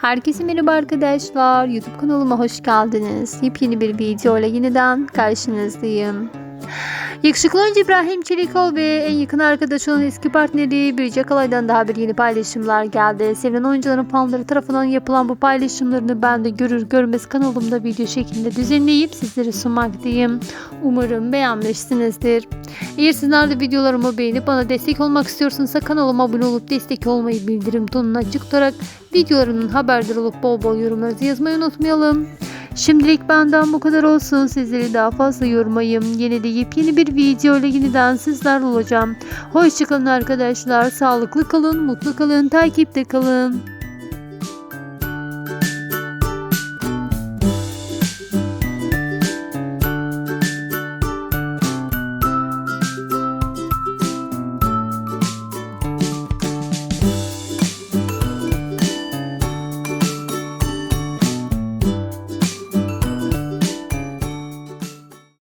Herkese merhaba arkadaşlar. YouTube kanalıma hoş geldiniz. Yepyeni bir video ile yeniden karşınızdayım. Yakışıklı oyuncu İbrahim Çelikol ve en yakın arkadaşı olan eski partneri Birce Kalay'dan daha bir yeni paylaşımlar geldi. Sevilen oyuncuların fanları tarafından yapılan bu paylaşımlarını ben de görür görmez kanalımda video şeklinde düzenleyip sizlere sunmaktayım. Umarım beğenmişsinizdir. Eğer sizler de videolarımı beğenip bana destek olmak istiyorsanız kanalıma abone olup destek olmayı bildirim tonuna açık tutarak videolarımın haberdar olup bol bol yorumlarınızı yazmayı unutmayalım. Şimdilik benden bu kadar olsun. Sizleri daha fazla yormayayım. Yine de yepyeni bir video ile yeniden sizlerle olacağım. Hoşçakalın arkadaşlar. Sağlıklı kalın, mutlu kalın, takipte kalın.